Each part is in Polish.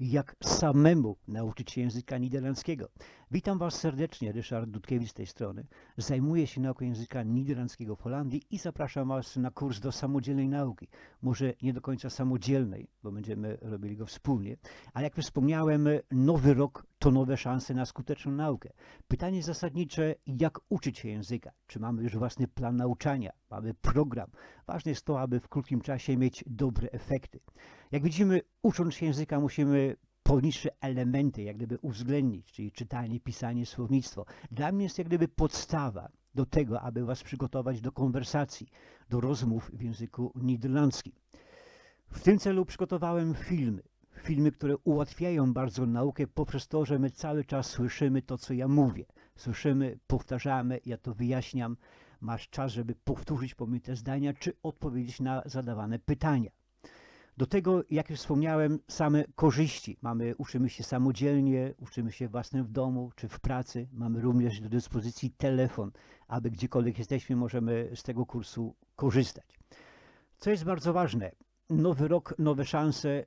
jak samemu nauczyć się języka niderlandzkiego. Witam Was serdecznie, Ryszard Dudkiewicz z tej strony. Zajmuję się nauką języka niderlandzkiego w Holandii i zapraszam Was na kurs do samodzielnej nauki. Może nie do końca samodzielnej, bo będziemy robili go wspólnie, ale jak wspomniałem, nowy rok to nowe szanse na skuteczną naukę. Pytanie zasadnicze, jak uczyć się języka? Czy mamy już własny plan nauczania? Mamy program? Ważne jest to, aby w krótkim czasie mieć dobre efekty. Jak widzimy, ucząc się języka, musimy poniższe elementy jak gdyby uwzględnić, czyli czytanie, pisanie, słownictwo. Dla mnie jest jak gdyby podstawa do tego, aby was przygotować do konwersacji, do rozmów w języku niderlandzkim. W tym celu przygotowałem filmy. Filmy, które ułatwiają bardzo naukę poprzez to, że my cały czas słyszymy to, co ja mówię. Słyszymy, powtarzamy, ja to wyjaśniam. Masz czas, żeby powtórzyć pomite zdania, czy odpowiedzieć na zadawane pytania. Do tego, jak już wspomniałem, same korzyści. Mamy, uczymy się samodzielnie, uczymy się własnym w domu czy w pracy. Mamy również do dyspozycji telefon, aby gdziekolwiek jesteśmy, możemy z tego kursu korzystać. Co jest bardzo ważne, nowy rok, nowe szanse,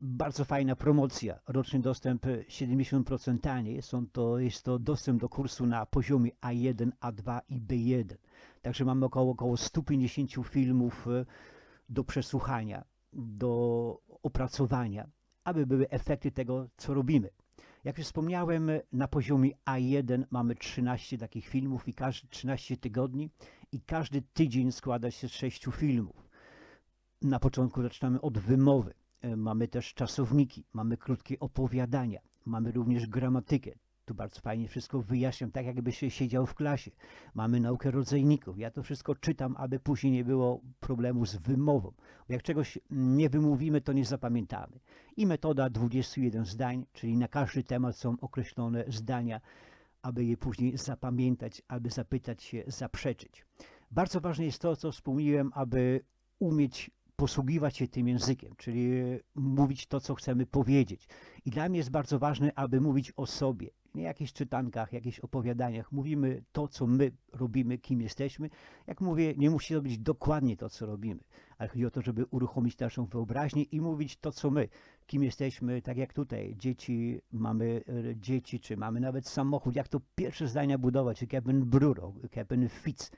bardzo fajna promocja. Roczny dostęp 70% taniej. Są to, jest to dostęp do kursu na poziomie A1, A2 i B1. Także mamy około, około 150 filmów e, do przesłuchania do opracowania, aby były efekty tego, co robimy. Jak już wspomniałem, na poziomie A1 mamy 13 takich filmów i każdy 13 tygodni i każdy tydzień składa się z 6 filmów. Na początku zaczynamy od wymowy. E, Mamy też czasowniki, mamy krótkie opowiadania, mamy również gramatykę. Tu bardzo fajnie wszystko wyjaśniam, tak jakby się siedział w klasie. Mamy naukę rodzajników. Ja to wszystko czytam, aby później nie było problemu z wymową. Bo jak czegoś nie wymówimy, to nie zapamiętamy. I metoda 21 zdań, czyli na każdy temat są określone zdania, aby je później zapamiętać, aby zapytać się, zaprzeczyć. Bardzo ważne jest to, co wspomniałem, aby umieć posługiwać się tym językiem, czyli mówić to, co chcemy powiedzieć. I dla mnie jest bardzo ważne, aby mówić o sobie, nie jakichś czytankach, jakichś opowiadaniach. Mówimy to, co my robimy, kim jesteśmy. Jak mówię, nie musi to być dokładnie to, co robimy, ale chodzi o to, żeby uruchomić naszą wyobraźnię i mówić to, co my, kim jesteśmy, tak jak tutaj. Dzieci, mamy e, dzieci, czy mamy nawet samochód, jak to pierwsze zdania budować, broer, ik heb een fiets,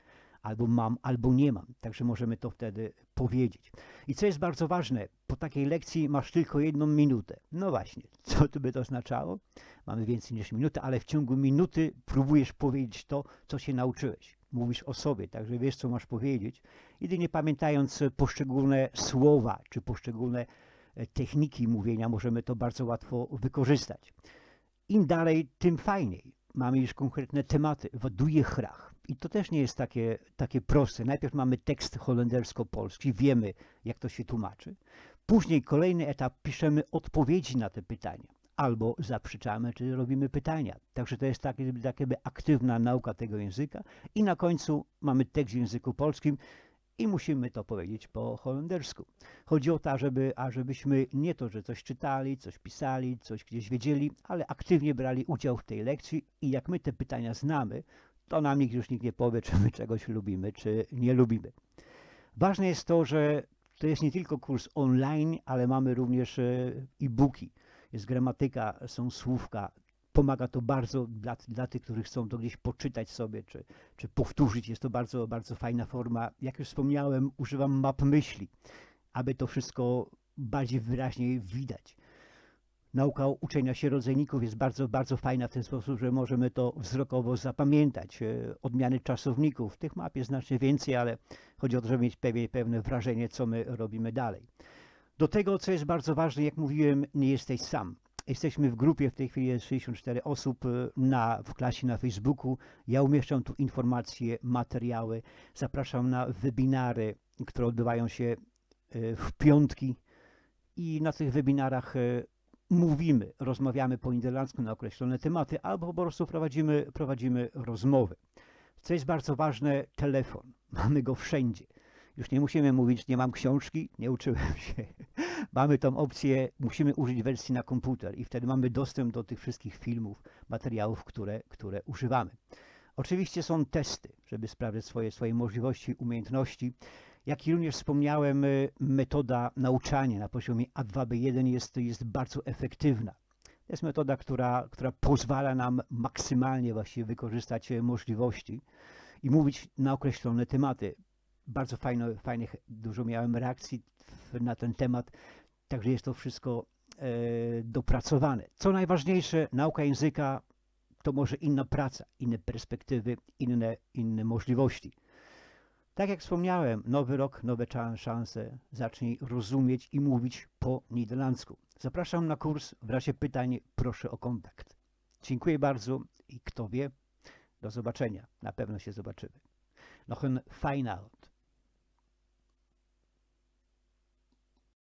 albo mam, albo nie mam. Także możemy to wtedy powiedzieć. I co jest bardzo ważne, po takiej lekcji masz tylko jedną minutę. No właśnie, co to by to oznaczało? Mamy więcej niż minutę, ale w ciągu minuty próbujesz powiedzieć to, co się nauczyłeś. Mówisz o sobie, także wiesz, co masz powiedzieć. Jedynie pamiętając poszczególne słowa, czy poszczególne e, techniki mówienia, możemy to bardzo łatwo wykorzystać. Im dalej, tym fajniej. Mamy już konkretne tematy. Je graag? I to też nie jest takie, takie proste. Najpierw mamy tekst holendersko-polski, wiemy, jak to się tłumaczy. Później kolejny etap, piszemy odpowiedzi na te pytania. Albo zaprzeczamy, czy robimy pytania. Także to jest tak, tak jakby aktywna nauka tego języka. I na końcu mamy tekst w języku polskim i musimy to powiedzieć po holendersku. Chodzi o to, ażeby, ażebyśmy nie to, że coś czytali, coś pisali, coś gdzieś wiedzieli, ale aktywnie brali udział w tej lekcji i jak my te pytania znamy, to nam nikt już nikt nie powie, czy my czegoś lubimy, czy nie lubimy. Ważne jest to, że to jest nie tylko kurs online, ale mamy również e, e-booki. Jest gramatyka, są słówka. Pomaga to bardzo dla, dla tych, którzy chcą to gdzieś poczytać sobie, czy, czy powtórzyć. Jest to bardzo, bardzo fajna forma. Jak już wspomniałem, używam map myśli, aby to wszystko bardziej wyraźnie widać. Nauka uczenia się rodzajników jest bardzo, bardzo fajna w ten sposób, że możemy to wzrokowo zapamiętać. E, Odmiany czasowników, tych map jest znacznie więcej, ale chodzi o to, żeby mieć pewne, pewne wrażenie, co my robimy dalej. Do tego, co jest bardzo ważne, jak mówiłem, nie jesteś sam. Jesteśmy w grupie, w tej chwili jest 64 osób e, na, w klasie na Facebooku. Ja umieszczam tu informacje, materiały. Zapraszam na webinary, które odbywają się e, w piątki i na tych webinarach mówimy, rozmawiamy po niderlandzku na określone tematy, albo po prostu prowadzimy, prowadzimy rozmowy. Co jest bardzo ważne, telefon. Mamy go wszędzie. Już nie musimy mówić, nie mam książki, nie uczyłem się. Mamy tą opcję, musimy użyć wersji na komputer i wtedy mamy dostęp do tych wszystkich filmów, materiałów, które, które używamy. Oczywiście są testy, żeby sprawdzić swoje, swoje możliwości, umiejętności. Jak również wspomniałem, y, metoda nauczania na poziomie A2B1 jest, jest bardzo efektywna. To jest metoda, która, która pozwala nam maksymalnie właściwie wykorzystać e, możliwości i mówić na określone tematy. Bardzo fajno, fajnych, dużo miałem reakcji na ten temat, także jest to wszystko e, dopracowane. Co najważniejsze, nauka języka to może inna praca, inne perspektywy, inne, inne możliwości. Tak jak wspomniałem, nowy rok, nowe szanse. Zacznij rozumieć i mówić po niderlandzku. Zapraszam na kurs. W razie pytań proszę o kontakt. Dziękuję bardzo i kto wie, do zobaczenia. Na pewno się zobaczymy. Fijne avond.